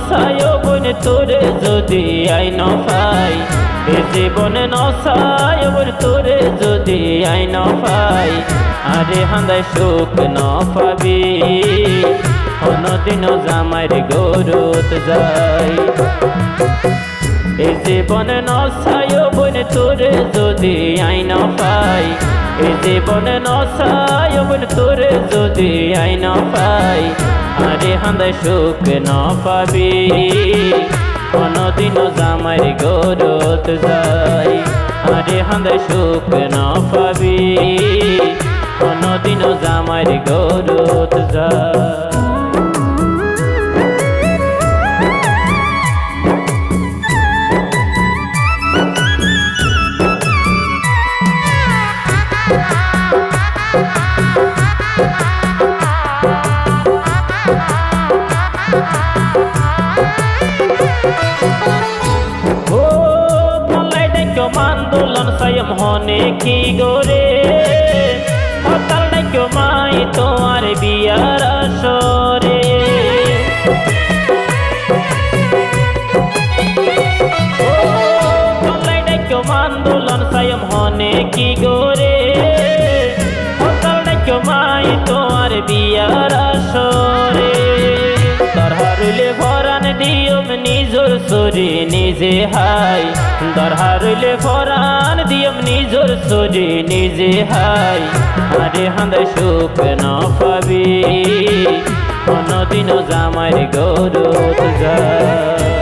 নসায় বোন, তোরে যদি আই ন পাই, এ জীবনে নসায় বোন, তোরে যদি আই ন পাই, আরে হান্দাই সুখ ন পাবি অন্যদিন জামাইর গরুত যাই। এ জীবনে নসায় বোন, তোরে যদি আই ন পাই এ জীবনে নসায় তোরে যদি আই ন পাই, আরে হান্দাই সুখ ন পাবি। কোনদিন জামাই গরত যাই, আরে হান্দাই সুখ ন পাবি। কোনদিন জামাই গরত যাই। হনে কি গোরে হতাল ডাক্য মাই তোমার বিয়ার আসরে। ডাক্য সায়ম হনে কি গোরে হতাল ডাক্য মাই তোমার বিয়ার আসরে। তার হারুলে ভরান দিয়ম নিজর সরে নিজে হাই। দর হারুলে ভরান দিয়ম নিজর সরে নিজে হাই। আরে হাঁদ সুখ ন পাবি কোনদিন জামাই গৌরত যায়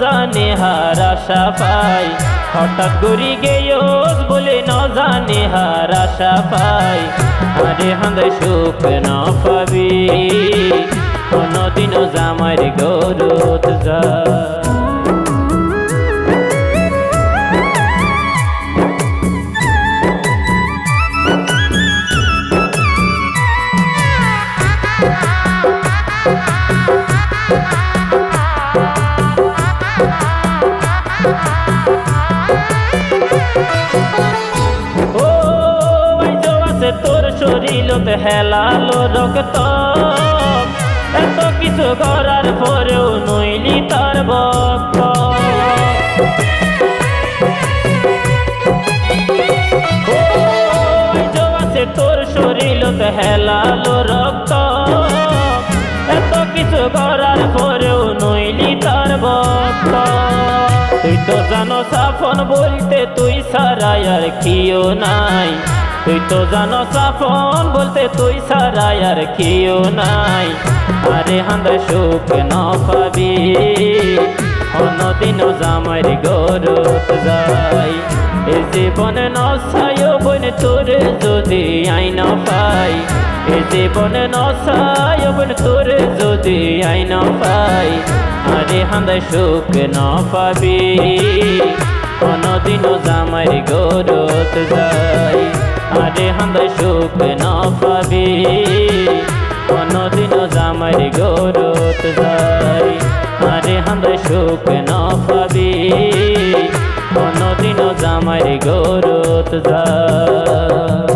জানে হারা সাফাই হঠাৎ করি গেয়স বলে ন জানে হারা সাফাই আরে হাঁদে সুখ ন পাবি, কোনদিনও জামার গরুত যায় শরীরতে হেলালো রক্ত। এত কিছু করার পরেও নইলি তার আছে তোর শরীরতে হেলালো রক্ত। এত কিছু করার পরেও নইলি তার ভক্ত। তুই তো জানো সাফন বলতে তুই সারাই আর কিও নাই। তুই তো জানো সাফন বলতে তুই সারাই আর কিও নাই। আরে হান্দা সুখ ন পাবি অন্যদিন জামাইর গরত যাই। এ জীবনে নসায় বোন তোরে যদি আই ন পাই। এ জীবনে নসায় বোন তোরে যদি আই ন পাই। আরে হান্দাই সুখ ন পাবি কোনদিন জামাইর গরত যাই। আরে হান্দাই সুখ ন পাবি। কোনদিন জামাইর গৌরত যাই। আরে হান্দাই সুখ ন পাবি। কোনদিন জামাইর গৌরত যায়